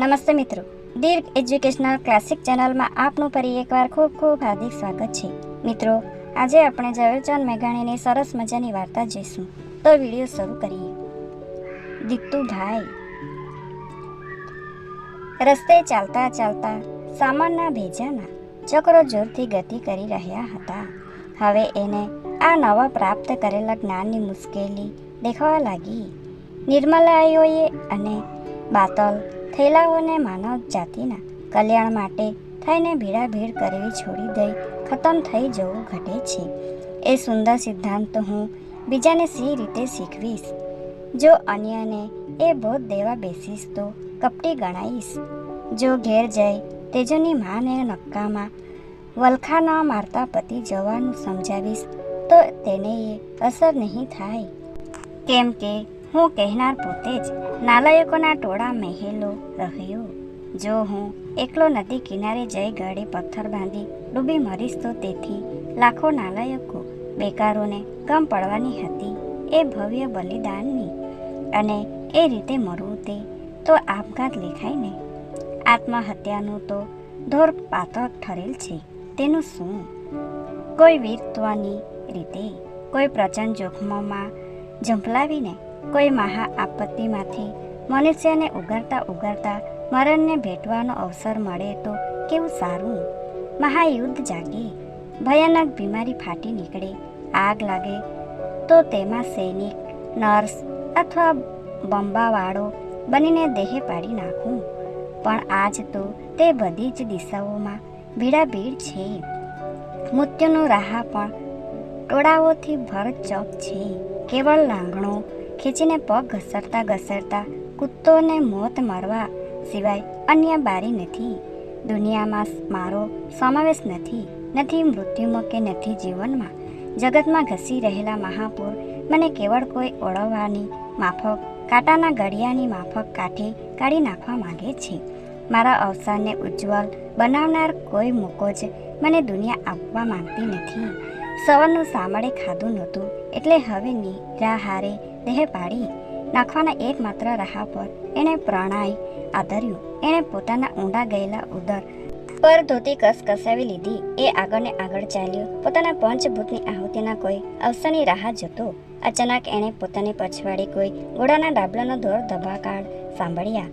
નમસ્તે મિત્રો. દીર્ઘ educational classic ચેનલમાં આપનું ફરી એકવાર ખૂબ ખૂબ હાર્દિક સ્વાગત છે. મિત્રો, આજે આપણે ઝવેરચંદ મેઘાણીની સરસ મજાની વાર્તા જોઈશું. તો વીડિયો શરૂ કરીએ. દીપ્તુભાઈ. રસ્તે ચાલતા ચાલતા સામાનના ભેજાના ચક્રો જોરથી ગતિ કરી રહ્યા હતા. હવે એને આ નવા પ્રાપ્ત કરેલા જ્ઞાનની મુશ્કેલી દેખાવા લાગી. નિર્મલાઓએ અને બાતલ થેલાઓને માનવ જાતિના કલ્યાણ માટે થઈને ભીડાભીડ કરવી છોડી દઈ ખતમ થઈ જવું ઘટે છે. એ સુંદર સિદ્ધાંત હું બીજાને સી રીતે શીખવીશ. જો અન્યને એ બોધ દેવા બેસીશ તો કપટી ગણાઈશ. જો ઘેર જઈ તેજોની માને નક્કામાં વલખા ન મારતા પતિ જવાનું સમજાવીશ તો તેને એ અસર નહીં થાય. કેમ કે હું કહેનાર પોતે જ નાલાયકોના ટોળા મહેલો રહ્યો. જો હું એકલો નદી કિનારે જઈ ગળે પથ્થર બાંધી ડૂબી મરીશ તો તેથી લાખો નાલાયકો બેકારોને ગમ પડવાની હતી એ ભવ્ય બલિદાનની. અને એ રીતે મરવું તે તો આપઘાત લેખાય ને. આત્મહત્યાનું તો ધોર પાતળ ઠરેલ છે. તેનું શું? કોઈ વીરત્વની રીતે કોઈ પ્રચંડ જોખમોમાં ઝંપલાવીને કોઈ મહા આપત્તિમાંથી મનુષ્યને ઉગારતા ઉગારતા મરણને ભેટવાનો અવસર મળે તો કેવું સારું? મહાયુદ્ધ જાગે. ભયાનક બીમારી ફાટી નીકળે. આગ લાગે તો તેમાં સૈનિક, નર્સ અથવા બંબાવાળો બનીને દેહે પાડી નાખું. પણ આજ તો તે બધી જ દિશાઓમાં ભીડાભીડ છે. મૃત્યુનો રાહ પણ ટોળાઓથી ભરચક છે. કેવળ લાંગણો ખેંચીને પગ ઘસરતા ઘસરતા કૂતોને મોત મારવા સિવાય અન્ય બારી નથી. દુનિયામાં મારો સમાવેશ નથી નથી મૃત્યુમાં કે નથી જીવનમાં. જગતમાં ઘસી રહેલા મહાપુર મને કેવળ કોઈ ઓળવવાની માફક, કાંટાના ગળિયાની માફક કાઠે કાઢી નાખવા માગે છે. મારા અવસાનને ઉજ્જવલ બનાવનાર કોઈ મોકો જ મને દુનિયા આપવા માંગતી નથી. સવારનું સામળે ખાધું નહોતું, એટલે હવે નિરાહારે દેહ પાડી નાખવાના એકમાત્ર રાહ પર એણે પ્રણાય, આદર્યું. એણે પોતાના ઊંડા ગયેલા ઉદર પર ધોતી કસ કસાવી લીધી. એ આગળ ને આગળ ચાલ્યો. પોતાના પંચભૂતની આહુતિના કોઈ અવસરની રાહ જોતો અચાનક એણે પોતાની પછવાડી કોઈ ઘોડાના ડાબલાનો દોર ધબાકાળ સાંભળ્યા.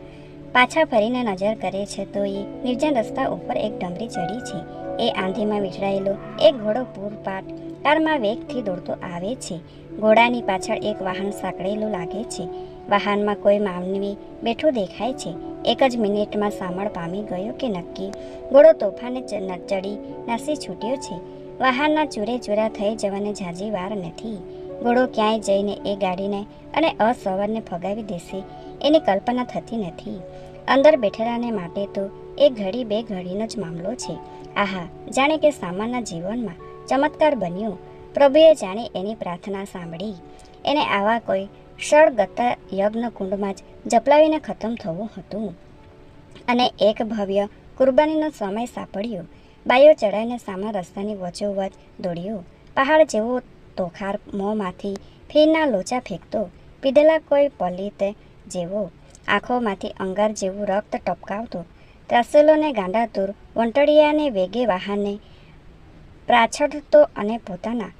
પાછા ફરીને નજર કરે છે તો એ નિર્જન રસ્તા ઉપર એક ડમરી ચડી છે. એ આંધીમાં વિખરાયેલો એક ઘોડો પૂરપાટ કારમાં વેગથી દોડતો આવે છે. ઘોડાની પાછળ એક વાહન સાંકળેલું લાગે છે. વાહનમાં કોઈ માનવી બેઠું દેખાય છે. એક જ મિનિટમાં સામળ પામી ગયો કે નક્કી. ઘોડો તોફાને ચડી, નાસી છૂટ્યો છે. વાહનના ચૂરે ચૂરા થઈ જવાને ઝાઝી વાર નથી. ઘોડો ક્યાંય જઈને એ ગાડીને અને અસવારને ફગાવી દેશે. એની કલ્પના થતી નથી. અંદર બેઠેલાને માટે તો એ ઘડી બે ઘડીનો જ મામલો છે. આહા, જાણે કે સામાન્ય જીવનમાં ચમત્કાર બન્યો. પ્રભુએ જાણે એની પ્રાર્થના સાંભળી. એને આવા કોઈ ષળગત યજ્ઞ કુંડમાં જ જપલાવીને ખતમ થવું હતું. અને એક ભવ્ય કુરબાનીનો સમય સાંપડ્યો. બાયો ચડાઈને સામા રસ્તાની વચોવચ દોડ્યો. પહાડ જેવો તોખાર મોંમાંથી ફીરના લોચા ફેંકતો. પીધેલા કોઈ પલિત જેવો આંખોમાંથી અંગાર જેવું રક્ત ટપકાવતો. ત્રાસેલોને ગાંડાતુર, વંટળિયાને વેગે વાહનને પ્રાછડતો અને પોતાના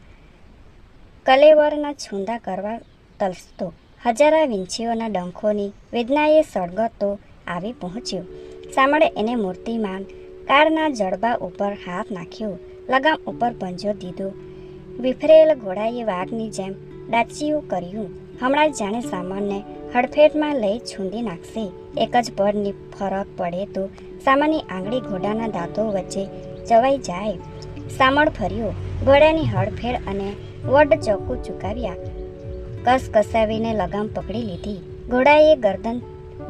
કલેવરના છૂંદા કરવા તલસતો. હજારા વિંછીઓના ડંખોની વેદનાએ સળગતો આવી પહોંચ્યો. સામળે એને મૂર્તિમાન કારના જડબા ઉપર હાથ નાખ્યો. લગામ ઉપર પંજો દીધો. વિફરેલ ઘોડાએ વાઘની જેમ ડાચિયું કર્યું. હમણાં જાણે સામાનને હડફેટમાં લઈ છૂંદી નાખશે. એક જ પરની ફરક પડે તો સામાની આંગળી ઘોડાના દાંતો વચ્ચે ચવાઈ જાય. સામળ ફર્યો. ઘોડાની હડફેડ અને વડ ચોખ્ખું ચૂકાવ્યા. કસ કસાવીને લગામ પકડી લીધી. ઘોડાએ ગરદન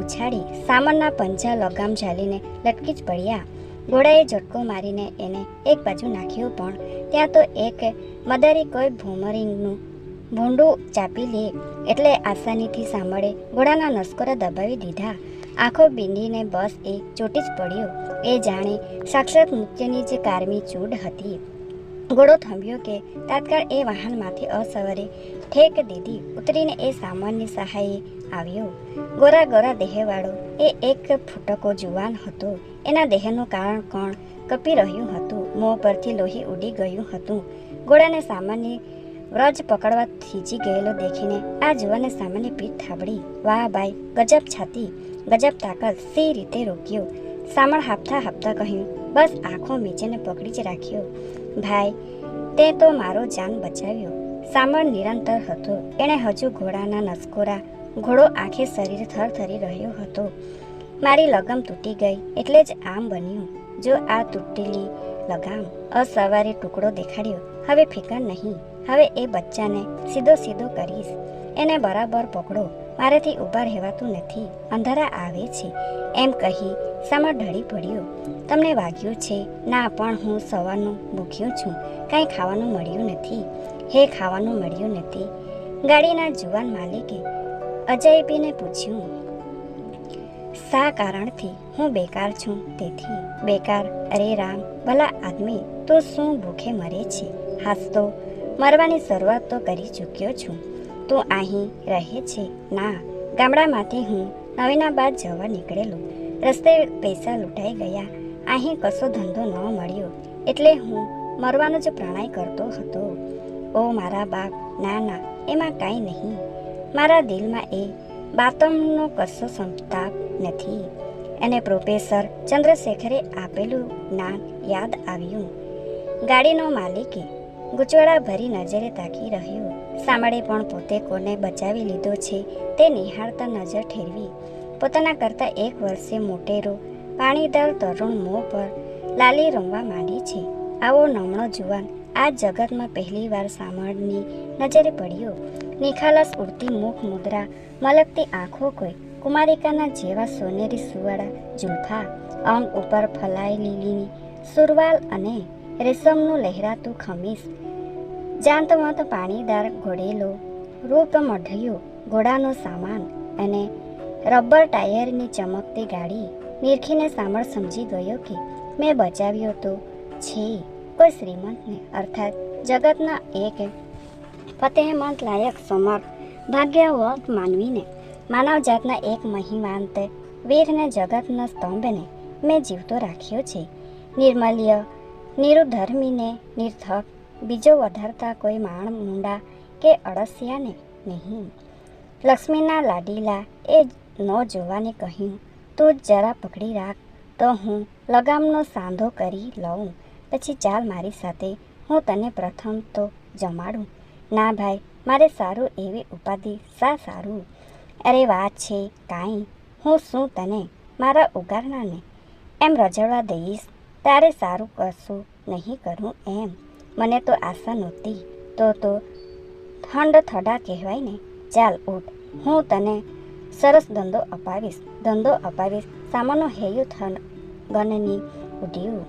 ઉછાળી સામનના પંજા લગામ ઝાલીને લટકી જ પડ્યા. ઘોડાએ ઝટકો મારીને એને એક બાજુ નાખ્યો પણ ત્યાં તો એક મદારી કોઈ ભૂમરિંગનું ભૂંડું ચાપી લે એટલે આસાનીથી સાંભળે ઘોડાના નસ્કરો દબાવી દીધા. આંખો બીંડીને બસ એ ચોટી જ પડ્યો. એ જાણે સાક્ષાત મૃત્યુની જે કારમી ચૂડ હતી. ઘોડો થંભ્યો કે તાત્કાળ એ વાહનમાંથી અસવારે ઠેક દીધી. ઉતરીને એ સામાન્ય સહાયે આવ્યો. ગોરા ગોરા દેહવાળો એ એક ફૂટકો જુવાન હતો. એના દેહનું કારણ કોણ? કપી રહ્યું હતું. મોં પરથી લોહી ઉડી ગયું હતું. ઘોડાને સામાન્ય વ્રજ પકડવા થીજી ગયેલો દેખીને આ જુવાને સામાન્ય પીઠ થાબડી. વાહ ભાઈ, ગજબ છાતી, ગજબ તાકાત, સી રીતે રોક્યો. સામળ હાફતા હાફતા કહ્યું, બસ આંખો મીચેને પકડી જ રાખ્યો. ભાઈ તે તો મારો જાન બચાવ્યો. સામળ નિરંતર હતો. એણે હજુ ઘોડાના નસકોરા, ઘોડો આખે શરીર થરથરી રહ્યો હતો. મારી લગામ તૂટી ગઈ એટલે જ આમ બન્યું. જો આ તૂટેલી લગામ અસવારે ટુકડો દેખાડ્યો, હવે ફિકર નહીં. હવે એ બચ્ચાને સીધો સીધો કરીશ. એને બરાબર પકડો. મારાથી ઊભા રહેવાતું નથી. અંધારા આવે છે. એમ કહી સમર ઢળી પડ્યો. તમને વાગ્યું છે. ના, પણ હું સવારનું ભૂખ્યો છું. કાંઈ ખાવાનું મળ્યું નથી. હે, ખાવાનું મળ્યું નથી. ગાડીના જુવાન માલિકે અજયબીને પૂછ્યું, શા કારણથી હું બેકાર છું તેથી? બેકાર? અરે રામ, ભલા આદમી, તો શું ભૂખે મરે છે? હાસ તો, મરવાની શરૂઆત તો કરી ચૂક્યો છું. તું અહીં રહે છે. ના, ગામડામાંથી હું નવીનાબાદ જવા નીકળેલો. રસ્તે પૈસા લૂંટાઈ ગયા. અહીં કશો ધંધો ન મળ્યો. એટલે હું મરવાનો જ પ્રણય કરતો હતો. ઓ મારા બાપ, ના ના, એમાં કાંઈ નહીં. મારા દિલમાં એ બાતમનો કશો સંતાપ નથી. અને પ્રોફેસર ચંદ્રશેખરે આપેલું જ્ઞાન યાદ આવ્યું. ગાડીનો માલિકે ગુચવાડા ભરી નજરે તાકી રહ્યો. સાંભળે પણ પોતે કોને બચાવી લીધો છે, તે નિહાળતા નજર ઠેરવી. પોતાના કરતાં એક વર્ષે મોટેરો પાણીદાર તરુણ મોં પર લાલી રમવા માંડી છે. આવો નમણો જુવાન, આ જગતમાં પહેલીવાર સામળની નજરે પડ્યો. નિખાલસ ઉડતી મુખ મુદ્રા, મલકતી આંખો કોઈ, કુમારિકાના જેવા સોનેરી સુવાળા જુલ્ફા અંગ ઉપર ફલાઈ લીલીની સુરવાલ અને રેશમનું લહેરાતું ખમીસ જાંતમત પાણીદાર ઘોડેલો રૂપ મઢ્યો, ઘોડાનો સામાન અને રબર ટાયરની ચમકતી ગાડી નિરખીને સામળ સમજી ગયો કે મેં બચાવ્યો તો છે કોઈ શ્રીમંતને. અર્થાત જગતના એક ફતેહમંત લાયક સમર ભાગ્યવત માનવીને, માનવજાતના એક મહિમાંત વીરને જગતના સ્તંભને મેં જીવતો રાખ્યો છે. નિર્મલ્ય નિરુધર્મીને નિર્થક બીજો વધારતા કોઈ માણ, મુંડા કે અળસિયાને નહીં. લક્ષ્મીના લાડીલા એ ન જોવાને કહ્યું, તું જરા પકડી રાખ, તો હું લગામનો સાંધો કરી લઉં. પછી ચાલ મારી સાથે, હું તને પ્રથમ તો જમાડું. ના ભાઈ, મારે સારું એવી ઉપાધિ શા સારું? અરે વાત છે કાંઈ, હું શું તને, મારા ઉગારનાને એમ રજડવા દઈશ, તારે સારું કરશું નહીં કરું એમ. મને તો આશા નહોતી. તો તો ઠંડ થડા કહેવાય ને. ચાલ ઉઠ. હું તને સરસ ધંધો અપાવીશ ધંધો અપાવીશ. સામાનો હેયું થન ગનની ઉડ્યું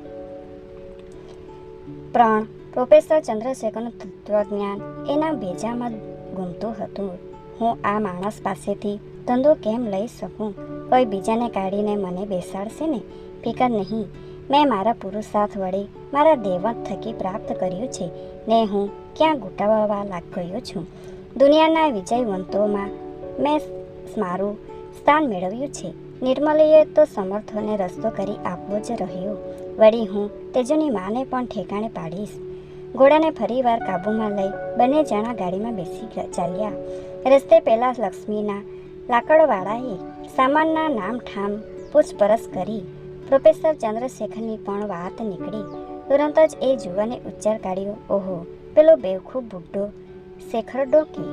પ્રણ, પ્રોફેસર ચંદ્રશેખરનું તત્વજ્ઞાન એના ભેજામાં ગુમતું હતું. હું આ માણસ પાસેથી ધંધો કેમ લઈ શકું? કોઈ બીજાને કાઢીને મને બેસાડશે ને? ફિકર નહીં. મેં મારા પુરુષાર્થ વડે મારા દેવત થકી પ્રાપ્ત કર્યું છે. ને હું ક્યાં ગુટાવવા લાગ ગયો છું? દુનિયાના વિજયવંતોમાં મેં મારું સ્થાન મેળવ્યું છે. નિર્મલીએ તો સમર્થોને રસ્તો કરી આપવો જ રહ્યો. વળી હું તેજુની માને પણ ઠેકાણે પાડીશ. ઘોડાને ફરીવાર કાબૂમાં લઈ બંને જણા ગાડીમાં બેસી ચાલ્યા. રસ્તે પહેલાં લક્ષ્મીના લાકડવાળાએ સામાનના નામ ઠામ પૂછપરછ કરી પ્રોફેસર ચંદ્રશેખરની પણ વાત નીકળી. તુરંત જ એ જુવાને ઉચ્ચાર કાઢ્યો, ઓહો, પેલો બેવખૂબ બુઢો શેખર ડોકી,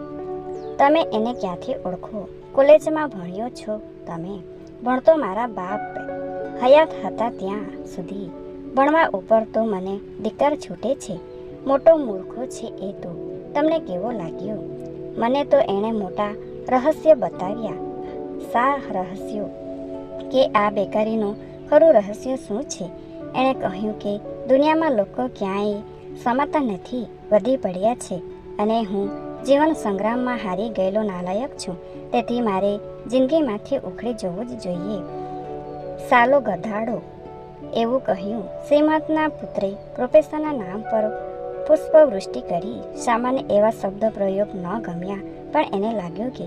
તમે એને ક્યાંથી ઓળખો? કોલેજમાં ભણ્યો છો તમે? ભણતો મારા બાપ હયાત હતા ત્યાં સુધી. ભણવા ઉપર તો મને ધિક્કાર છૂટે છે. મોટો મૂર્ખો છે એ તો. તમને કેવો લાગ્યો? મને તો એણે મોટા રહસ્ય બતાવ્યા. સા રહસ્યો. કે આ બેકારીનું ખરું રહસ્ય શું છે? એણે કહ્યું કે દુનિયામાં લોકો ક્યાંય સમાતા નથી, વધી પડ્યા છે અને હું જીવન સંગ્રામમાં હારી ગયેલો નાલાયક છું. તેથી મારે જિંદગીમાંથી ઉખડી જવું જ જોઈએ. સાલો ગધાડો. એવું કહ્યું. શ્રીમંતના પુત્રે પ્રોફેસરના નામ પર પુષ્પવૃષ્ટિ કરી સામાન્ય એવા શબ્દ પ્રયોગ ન ગમ્યા, પણ એને લાગ્યું કે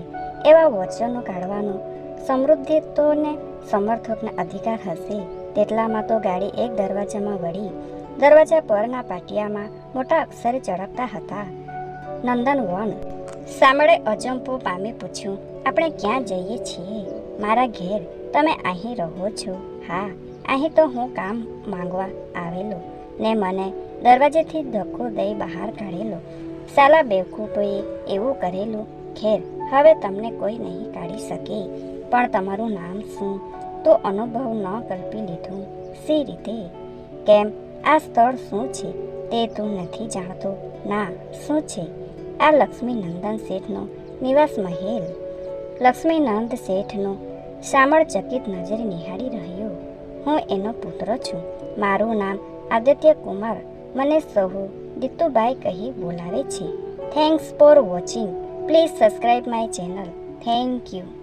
એવા વચનો કાઢવાનો સમૃદ્ધિત્વને સમર્થકને અધિકાર હશે. તેટલામાં તો ગાડી એક દરવાજામાં વળી દરવાજા પરના પાટિયામાં મોટા અક્ષરે ચળકતા હતા. નંદનવન સામળે અજંપો પામી પૂછ્યું, આપણે ક્યાં જઈએ છીએ? મારા ઘેર તમે અહીં રહો છો? હા, અહીં તો હું કામ માંગવા આવેલો. ને મને દરવાજેથી ધક્કો દઈ બહાર કાઢેલો. સાલા બેવકૂફોએ એવું કરેલું? ખેર, હવે તમને કોઈ નહીં કાઢી શકે. પણ તમારું નામ શું તો અનુભવ ન કલ્પી લીધું. સી રીતે? કેમ? આ સ્થળ શું છે? તે તું નથી જાણતો? ના, શું છે? આ લક્ષ્મી નંદન શેઠનો નિવાસ મહેલ. લક્ષ્મીનંદ શેઠનો શામળ ચકિત નજરે નિહાળી રહ્યો. હું એનો પુત્ર છું. મારું નામ આદિત્ય કુમાર મને સહુ દીતુભાઈ કહી બોલાવે છે. Thanks for watching please subscribe my channel thank you